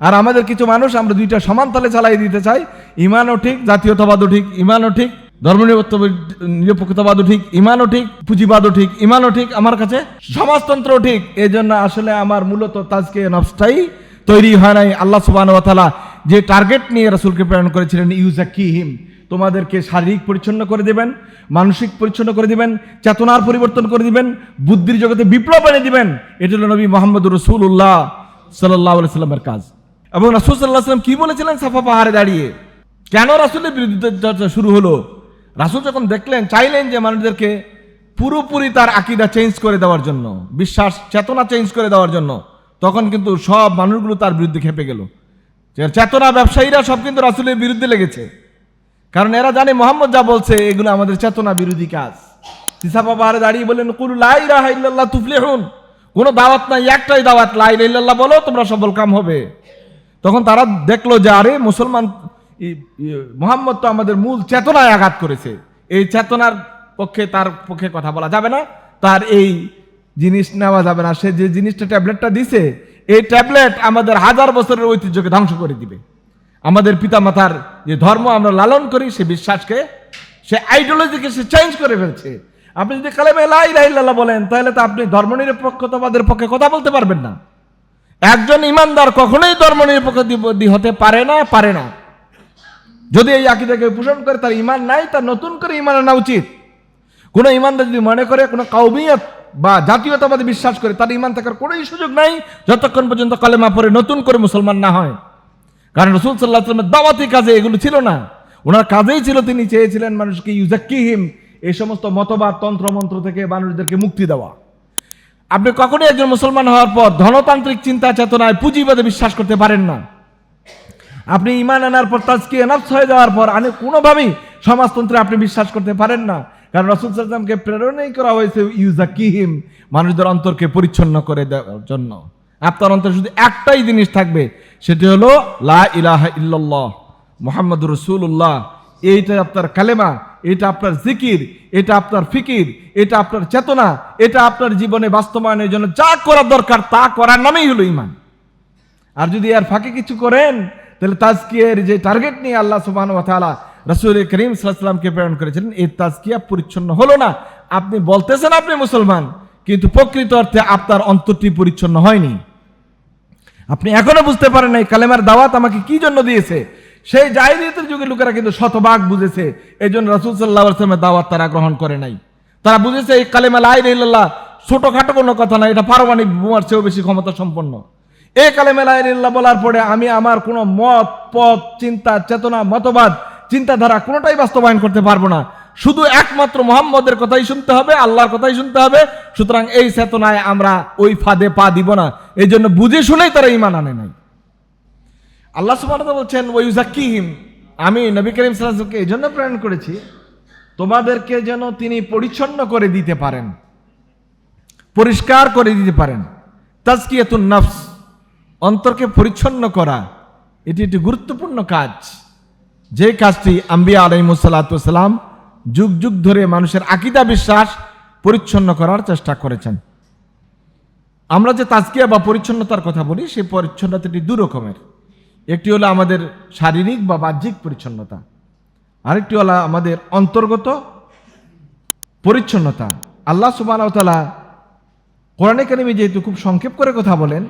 আর আমাদের কিছু মানুষ আমরা দুইটা সমান তালে চালাই দিতে চাই। ইমানও ঠিক, জাতীয়তাবাদও ঠিক, ইমানও ঠিক, ধর্মনিরপেক্ষ, নিরপেক্ষতাবাদও ঠিক, ইমানও ঠিক, পুঁজিবাদও ঠিক, ইমানও ঠিক, আমার কাছে সমাজতন্ত্রও ঠিক। এই জন্য আসলে আমার মূলত তাজকে নফসটাই তৈরি হয় নাই। আল্লাহ সুবাহ তালা যে টার্গেট নিয়ে রাসুলকে প্রেরণ করেছিলেন ইউজাকিহিম তোমাদেরকে শারীরিক পরিচ্ছন্ন করে দিবেন, মানসিক পরিচ্ছন্ন করে দিবেন, চেতনার পরিবর্তন করে দিবেন, বুদ্ধির জগতে বিপ্লব এনে দিবেন। এটা হলো নবী মোহাম্মদ রসুল্লাহ সাল্লাহ সাল্লামের কাজ। এবং রাসুল সাল্লাহ সাল্লাম কি বলেছিলেন সাফা পাহাড়ে দাঁড়িয়ে? কেন রাসুলের বিরুদ্ধে চর্চা শুরু হলো? রাসুল যখন দেখলেন, চাইলেন যে মানুষদেরকে পুরোপুরি তার আকিদা চেঞ্জ করে দেওয়ার জন্য, বিশ্বাস, চেতনা চেঞ্জ করে দেওয়ার জন্য, তখন কিন্তু সব মানুষগুলো তার বিরুদ্ধে খেপে গেল। চেতনা ব্যবসায়ীরা সব কিন্তু রাসুলের বিরুদ্ধে লেগেছে। কারণ এরা জানে মোহাম্মদ যা বলছে, এগুলো আমাদের চেতনা বিরোধী কাজ। তিসাফা পাহাড়ে দাঁড়িয়ে বললেন, কুলু লাই রাহা ইল্লাল্লাহ তুফলিহুন। কোনো দাওয়াত নাই, একটাই দাওয়াত লাই বলো, তোমরা সফল কাম হবে। তখন তারা দেখল যে, আরে, মুসলমান মোহাম্মদ তো আমাদের মূল চেতনায় আঘাত করেছে। এই চেতনার পক্ষে তার পক্ষে কথা বলা যাবে না। তার এই জিনিস নেওয়া যাবে না। সে যে জিনিসটা ট্যাবলেটটা দিছে, এই ট্যাবলেট আমাদের হাজার বছরের ঐতিহ্যকে ধ্বংস করে দিবে। আমাদের পিতামাতার যে ধর্ম আমরা লালন করি, সে বিশ্বাসকে, সে আইডিওলজিকে সে চেঞ্জ করে ফেলছে। আপনি যদি কালেমে লাই রাহিল্লাহ বলেন, তাহলে তো আপনি ধর্মনিরপেক্ষতাবাদের পক্ষে কথা বলতে পারবেন না। একজন ইমানদার কখনোই ধর্মনিরপেক্ষবাদী হতে পারে না পারে না। যদি এই আকিদাকে পোষণ করে, তার ইমান নাই, তার নতুন করে ইমান আনা উচিত। কোনো ইমানদার যদি মনে করে, কোনো কাউমিয়ত বা জাতীয়তাবাদী বিশ্বাস করে, তার ইমান থাকার কোনোই সুযোগ নাই, যতক্ষণ পর্যন্ত কালেমা পরে নতুন করে মুসলমান না হয়। কারণ রসুল সাল্লাহ আসলামের দাওয়াতি কাজে এগুলো ছিল না। ওনার কাজেই ছিল, তিনি চেয়েছিলেন মানুষকে ইউজাক্কিহিম, এই সমস্ত মতবাদ, তন্ত্রমন্ত্র থেকে মানুষদেরকে মুক্তি দেওয়া। আপনি কখনোই একজন মুসলমান হওয়ার পর ধনতান্ত্রিক চিন্তা, চেতনায় পুঁজিবাদে বিশ্বাস করতে পারেন না। আপনি ইমান আনার পর তাজকি এনাফস হয়ে যাওয়ার পর আমি কোনোভাবেই সমাজতন্ত্রে আপনি বিশ্বাস করতে পারেন না। কারণ রসুল সাল্লামকে প্রেরণাই করা হয়েছে ইউজা কিহিম মানুষদের অন্তরকে পরিচ্ছন্ন করে দেওয়ার জন্য। আপনার অন্তরে শুধু একটাই জিনিস থাকবে, সেটি হলো, লা ইলাহা ইল্লাল্লাহ মোহাম্মদ রসুল্লাহ এইটা আপনার কালেমা। এটা আপনার জিকির, এটা আপনার ফিকির, এটা আপনার চেতনা, এটা আপনার জীবনে বাস্তবায়নের জন্য যা করার দরকার তা করার নামেই হলো ইমান আর যদি আর ফাঁকে কিছু করেন, তাহলে তাজকিয়ার যে টার্গেট নিয়ে আল্লাহ সুবাহ তালা রসুল করিম সাল্লামকে প্রেরণ করেছিলেন, এই তাজকিয়া পরিচ্ছন্ন হলো না। আপনি বলতেছেন আপনি মুসলমান, কিন্তু প্রকৃত অর্থে আপনার অন্তরটি পরিচ্ছন্ন হয়নি। আপনি এখনও বুঝতে পারেন নাই, কালেমার দাওয়াত আমাকে কি জন্য দিয়েছে? সেই জাহিলিয়তের যুগে লোকেরা কিন্তু শতভাগ বুঝেছে এই জন্য রসুল সাল্লাহ আসলামের দাওয়াত তারা গ্রহণ করে নাই। তারা বুঝেছে এই কালেমা লাই রহিল্লাহ ছোটখাটো কোনো কথা না, এটা পারমাণিক বোমার চেয়েও বেশি ক্ষমতা সম্পন্ন এই কালেমা লাই রহিল্লাহ বলার পরে আমি আমার কোনো মত, পথ, চিন্তা, চেতনা, মতবাদ, চিন্তাধারা কোনোটাই বাস্তবায়ন করতে পারব না। শুধু একমাত্র মোহাম্মদের কথাই শুনতে হবে, আল্লাহর কথাই শুনতে হবে, সুতরাং এই চেতনায় আমরা ওই ফাঁদে পা দিব না। এই জন্য বুঝে শুনেই তারা ইমান আনে নাই। আল্লাহ সুবাহ বলছেন ওই জাকিহিম আমি নবী করিম সাল্লামকে এই জন্য প্রেরণ করেছি, তোমাদেরকে যেন তিনি পরিচ্ছন্ন করে দিতে পারেন, পরিষ্কার করে দিতে পারেন। তাজকিয়াতুন নফস, অন্তরকে পরিচ্ছন্ন করা, এটি একটি গুরুত্বপূর্ণ কাজ। যে কাজটি আম্বিয়া আলাইমুসাল্লাতাম যুগ যুগ ধরে মানুষের আকিদা বিশ্বাস পরিচ্ছন্ন করার চেষ্টা করেছেন। আমরা যে তাজকিয়া বা পরিচ্ছন্নতার কথা বলি, সেই পরিচ্ছন্নতাটি দু রকমের। একটি হলো আমাদের শারীরিক বা বাহ্যিক পরিচ্ছন্নতা। আরেকটি হলো আমাদের অন্তর্গত পরিচ্ছন্নতা। আল্লাহ সুবাহতালা কোরআনে কারিমে যেহেতু খুব সংক্ষেপ করে কথা বলেন,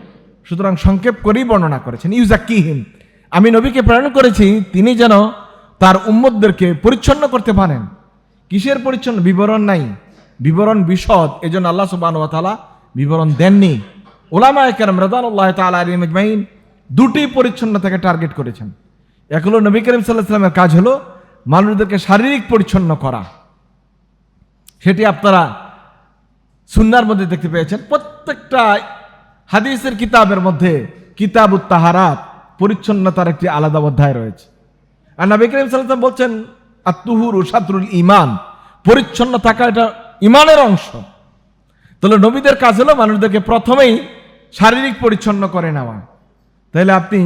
সুতরাং সংক্ষেপ করেই বর্ণনা করেছেন ইউজাক্কিহিম আমি নবীকে প্রেরণ করেছি, তিনি যেন তার উম্মতদেরকে পরিচ্ছন্ন করতে পারেন। কিসের পরিচ্ছন্ন? বিবরণ নাই। বিবরণ বিশদ, এজন্য আল্লাহ সুবাহ তালা বিবরণ দেননি। ওলামা কেরম রাদানুল্লাহ তালা আলী মজমাইন দুটি পরিচ্ছন্নতাকে টার্গেট করেছেন। এক হলো নবী করিম সাল্লাহ সাল্লামের কাজ হলো মানুষদেরকে শারীরিক পরিচ্ছন্ন করা। সেটি আপনারা সুন্নার মধ্যে দেখতে পেয়েছেন। প্রত্যেকটা হাদিসের কিতাবের মধ্যে কিতাব তাহারাত পরিচ্ছন্নতার একটি আলাদা অধ্যায় রয়েছে। আর নবী করিম সাল্লাম বলছেন আত্মহুর সাতরুল ইমান পরিচ্ছন্ন থাকা এটা ইমানের অংশ। তাহলে নবীদের কাজ হলো মানুষদেরকে প্রথমেই শারীরিক পরিচ্ছন্ন করে নেওয়া। তাহলে আপনি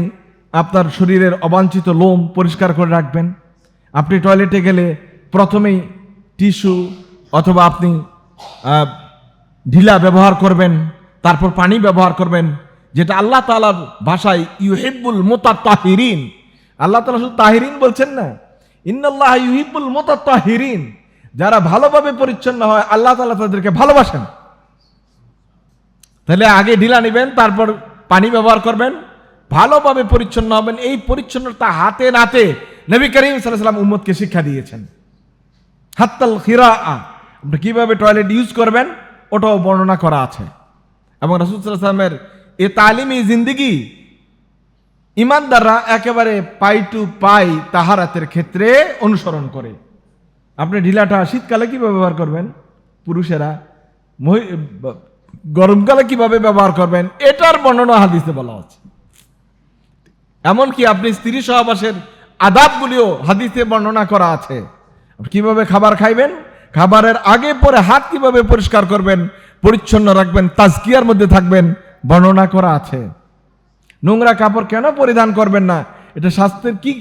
আপনার শরীরের অবাঞ্ছিত লোম পরিষ্কার করে রাখবেন। আপনি টয়লেটে গেলে প্রথমেই টিস্যু অথবা আপনি ঢিলা ব্যবহার করবেন, তারপর পানি ব্যবহার করবেন, যেটা আল্লাহ তালার ভাষায় ইউহিবুল মোতাহিরিন আল্লাহ তালা শুধু তাহিরিন বলছেন না, ইন্নাল্লাহ ইউহিবুল মোতাহিরিন যারা ভালোভাবে পরিচ্ছন্ন হয়, আল্লাহ তালা তাদেরকে ভালোবাসেন। তাহলে আগে ঢিলা নেবেন, তারপর পানি ব্যবহার করবেন ভালোভাবে পরিচ্ছন্ন হবেন। এই পরিচ্ছন্নতা হাতে নাতে নবী করিম সাল্লাম উম্মতকে শিক্ষা দিয়েছেন। হাত্তাল খিরা আপনি কীভাবে টয়লেট ইউজ করবেন, ওটাও বর্ণনা করা আছে। এবং রাসুল সাল্লামের এ তালিমি জিন্দিগি ইমানদাররা একেবারে পাই টু পাই তাহারাতের ক্ষেত্রে অনুসরণ করে। আপনি ঢিলাটা শীতকালে কীভাবে ব্যবহার করবেন? পুরুষেরা গরমকালে কীভাবে ব্যবহার করবেন? এটার বর্ণনা হাদিসে বলা আছে। এমনকি আপনি স্ত্রী সহবাসের আদাবগুলিও হাদিসে বর্ণনা করা আছে। কীভাবে খাবার খাইবেন? খাবারের আগে পরে হাত কীভাবে পরিষ্কার করবেন? পরিচ্ছন্ন রাখবেন, তাজকিয়ার মধ্যে থাকবেন, বর্ণনা করা আছে। নোংরা কাপড় কেন পরিধান করবেন না? এটা স্বাস্থ্যের কি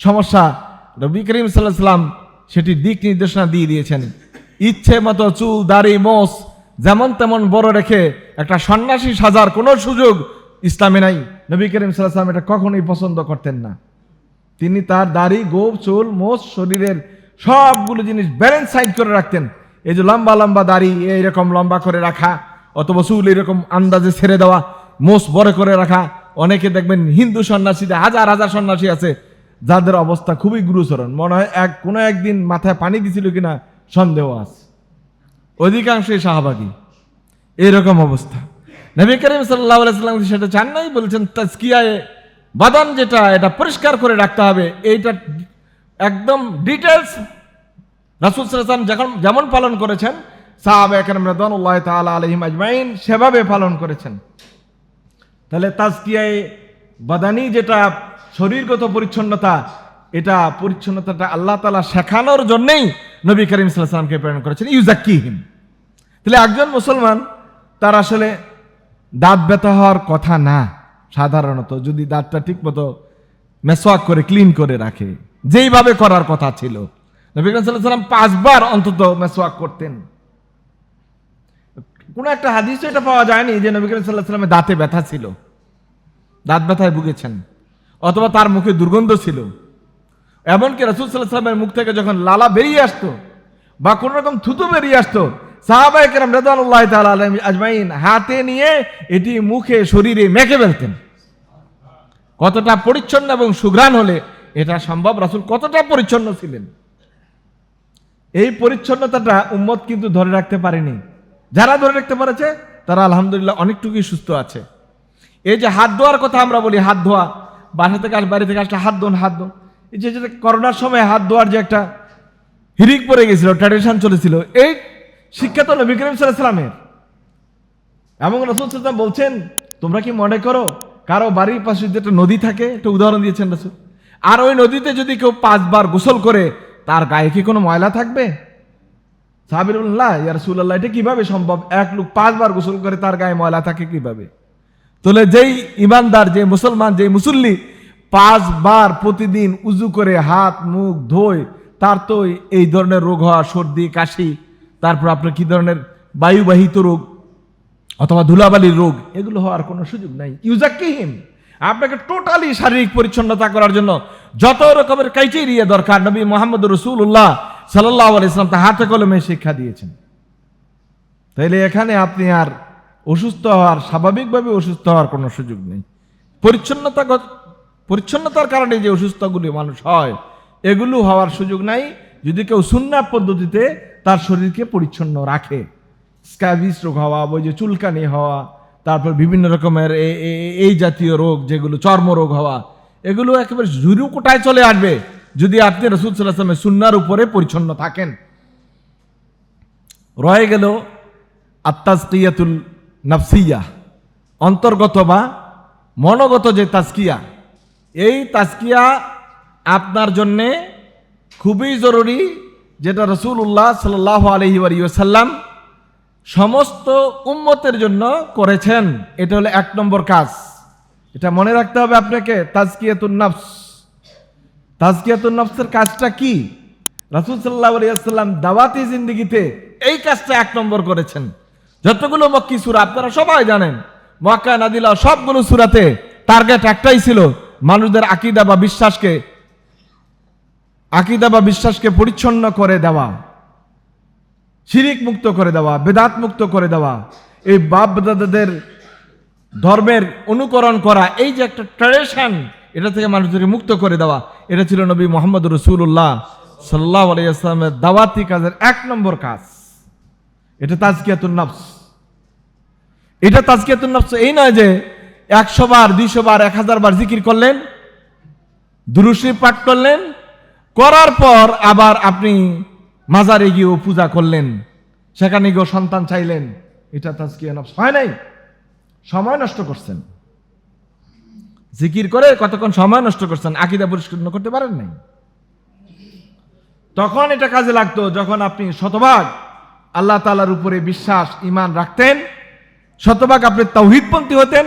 সমস্যা? রবি করিম সাল্লাহাম সেটি দিক নির্দেশনা দিয়ে দিয়েছেন। ইচ্ছে মতো চুল, দাড়ি মোস যেমন তেমন বড় রেখে একটা সন্ন্যাসী সাজার কোনো সুযোগ ইসলামে নাই। নবী করিম সাল্লাহাম এটা কখনোই পছন্দ করতেন না। তিনি তার দাড়ি গোপ চুল মোষ শরীরের সবগুলো জিনিস ব্যালেন্স সাইড করে রাখতেন। এই যে লম্বা লম্বা দাড়ি, এইরকম লম্বা করে রাখা, অথবা চুল এরকম আন্দাজে ছেড়ে দেওয়া মোষ বড় করে রাখা। অনেকে দেখবেন হিন্দু সন্ন্যাসীতে হাজার হাজার সন্ন্যাসী আছে, যাদের অবস্থা খুবই গুরুচরণ। মনে হয় এক, কোনো একদিন মাথায় পানি দিছিল কিনা, সন্দেহ আছে। অধিকাংশই শাহবাগী এরকম অবস্থা। নবী করিম সাল্লাহ সেটা চান নাই, বলছেন তাজকিয়ায় বাদান যেটা, এটা পরিষ্কার করে রাখতে হবে। এইটা একদম ডিটেলস রাসুল সাল্লাম যখন যেমন পালন করেছেন সাহাব একরম রদানুল্লাহ তাআলা আলাইহিম আজমাইন সেভাবে পালন করেছেন। তাহলে তাজকিয়ায় বাদানি যেটা শরীরগত পরিচ্ছন্নতা, এটা পরিচ্ছন্নতাটা আল্লাহ তালা শেখানোর জন্যই নবী করিম সাল্লামকে প্রেরণ করেছেন ইউজাকিহিম তাহলে একজন মুসলমান, তার আসলে দাঁত ব্যথা হওয়ার কথা না, সাধারণত যদি দাঁতটা ঠিক মতো মেসওয়াক করে ক্লিন করে রাখে। যেইভাবে করার কথা ছিল। নবী পাঁচবার অন্তত মেসওয়াক করতেন। কোনো একটা হাদিস এটা পাওয়া যায়নি যে নবী সাল্লাহ সাল্লামের দাঁতে ব্যথা ছিল। দাঁত ব্যথায় ভুগেছেন। অথবা তার মুখে দুর্গন্ধ ছিল। এমনকি রসুল সাল্লাহ সাল্লামের মুখ থেকে যখন লালা বেরিয়ে আসতো বা কোন রকম থুতু বেরিয়ে আসতো সাহাবাই কেরাম রেদানুল্লাহ তাআলা আলাইহিম আজমাইন হাতে নিয়ে এটি মুখে, শরীরে মেখে ফেলতেন। কতটা পরিচ্ছন্ন এবং সুঘ্রাণ হলে এটা সম্ভব? রাসূল কতটা পরিচ্ছন্ন ছিলেন? এই পরিচ্ছন্নতাটা উম্মত কিন্তু ধরে রাখতে পারেনি। যারা ধরে রাখতে পারেছে, তারা আলহামদুলিল্লাহ অনেকটুকুই সুস্থ আছে। এই যে হাত ধোয়ার কথা আমরা বলি, হাত ধোয়া। বাসা থেকে আস, বাড়ি থেকে আসলে হাত ধোন হাত ধোন। এই যে করোনার সময় হাত ধোয়ার যে একটা হিরিক পড়ে গেছিল ট্র্যাডিশন চলেছিল, এই শিক্ষা তো নবী করিম সাল্লামের এবং রসুল সাল্লাম বলছেন, তোমরা কি মনে করো, কারও বাড়ির পাশে যদি একটা নদী থাকে? একটা উদাহরণ দিয়েছেন রসুল। আর ওই নদীতে যদি কেউ পাঁচবার গোসল করে, তার গায়ে কি কোনো ময়লা থাকবে? সাহাবিরুল্লাহ ইয়া রাসূলুল্লাহ, এটা কীভাবে সম্ভব? এক লোক পাঁচবার গোসল করে, তার গায়ে ময়লা থাকে কীভাবে? তাহলে যেই ইমানদার যে মুসলমান যে মুসল্লি পাঁচবার প্রতিদিন উজু করে হাত, মুখ ধোয়, তার তো এই ধরনের রোগ হওয়া সর্দি, কাশি তারপর আপনার কি ধরনের বায়ুবাহিত রোগ অথবা ধুলাবালির রোগ, এগুলো হওয়ার কোনো সুযোগ নাই। ইউজাকিহিম আপনাকে টোটালি শারীরিক পরিচ্ছন্নতা করার জন্য যত রকমের ক্রাইটেরিয়া দরকার, নবী মোহাম্মদ রসুল্লাহ সাল্লাহ ইসলাম তা হাতে কলমে শিক্ষা দিয়েছেন। তাইলে এখানে আপনি আর অসুস্থ হওয়ার, স্বাভাবিকভাবে অসুস্থ হওয়ার কোনো সুযোগ নেই। পরিচ্ছন্নতা পরিচ্ছন্নতার কারণে যে অসুস্থগুলি মানুষ হয়, এগুলো হওয়ার সুযোগ নাই। যদি কেউ সুন্না পদ্ধতিতে তার শরীরকে পরিচ্ছন্ন রাখে। স্ক্যাবিস রোগ হওয়া, ওই যে চুলকানি হওয়া, তারপর বিভিন্ন রকমের এই জাতীয় রোগ, যেগুলো চর্ম রোগ হওয়া, এগুলো একেবারে ঝুরু কোটায় চলে আসবে যদি আপনি রসুল সাল্লাহামের সুন্নার উপরে পরিচ্ছন্ন থাকেন। রয়ে গেল আত্মাজকিয়াতুল নাফসিয়া, অন্তর্গত বা মনোগত যে তাজকিয়া। এই তাজকিয়া আপনার জন্যে খুবই জরুরি যেটা রসুল্লাহ সাল্লাহ আলহি ওসাল্লাম সমস্ত উম্মতের জন্য করেছেন। এটা হলো এক নম্বর কাজ। এটা মনে রাখতে হবে আপনাকে, তাজকিয়াতুন নফস। কাজটা কি? রাসুল সাল্লাহ আলিয়াল্লাম দাওয়াতি জিন্দিগিতে এই কাজটা এক নম্বর করেছেন। যতগুলো মক্কি সুরা, আপনারা সবাই জানেন ওয়াকা নাদিলা সবগুলো সুরাতে টার্গেট একটাই ছিল মানুষদের আকিদা বা বিশ্বাসকে আকিদা বা বিশ্বাসকে পরিচ্ছন্ন করে দেওয়া, শিরিক মুক্ত করে দেওয়া, বেদাত মুক্ত করে দেওয়া, এই বাপ দাদাদের ধর্মের অনুকরণ করা, এই যে একটা ট্রেডিশন এটা থেকে মানুষদেরকে মুক্ত করে দেওয়া, এটা ছিল নবী মোহাম্মদ রসুল্লাহ সাল্লাহ আলাইসলামের দাওয়াতি কাজের এক নম্বর কাজ। এটা তাজকিয়াতুন নফস। এটা তাজকিয়াতুন নফস এই নয় যে একশো বার, দুইশো বার, এক হাজার বার জিকির করলেন দুরুশ্রী পাঠ করলেন করার পর আবার আপনি মাজারে গিয়েও পূজা করলেন। সেখানে গিয়েও সন্তান চাইলেন। এটা তাজকিয়া নফস। হয় নাই? সময় নষ্ট করছেন। জিকির করে কতক্ষণ সময় নষ্ট করছেন? আকিদা পরিষ্কৃত করতে পারেন নাই? তখন এটা কাজে লাগতো যখন আপনি শতভাগ আল্লাহ তালার উপরে বিশ্বাস ইমান রাখতেন, শতভাগ আপনি তৌহিদপন্থী হতেন,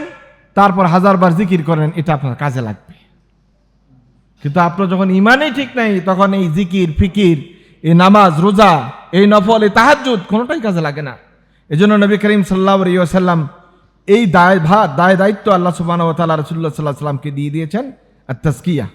তারপর হাজারবার জিকির করেন, এটা আপনার কাজে লাগবে। কিন্তু আপনার যখন ইমানই ঠিক নাই, তখন এই জিকির, ফিকির, এই নামাজ, রোজা, এই নফল, এই তাহাজুদ কোনোটাই কাজে লাগে না। এই জন্য নবী করিম সাল্লাহ সাল্লাম এই দায় ভাত দায় দায়িত্ব আল্লাহ সুবাহ তাল্লাহ রসুল্লাহ সাল্লাহ সাল্লামকে দিয়ে দিয়েছেন আর তাস্কিয়া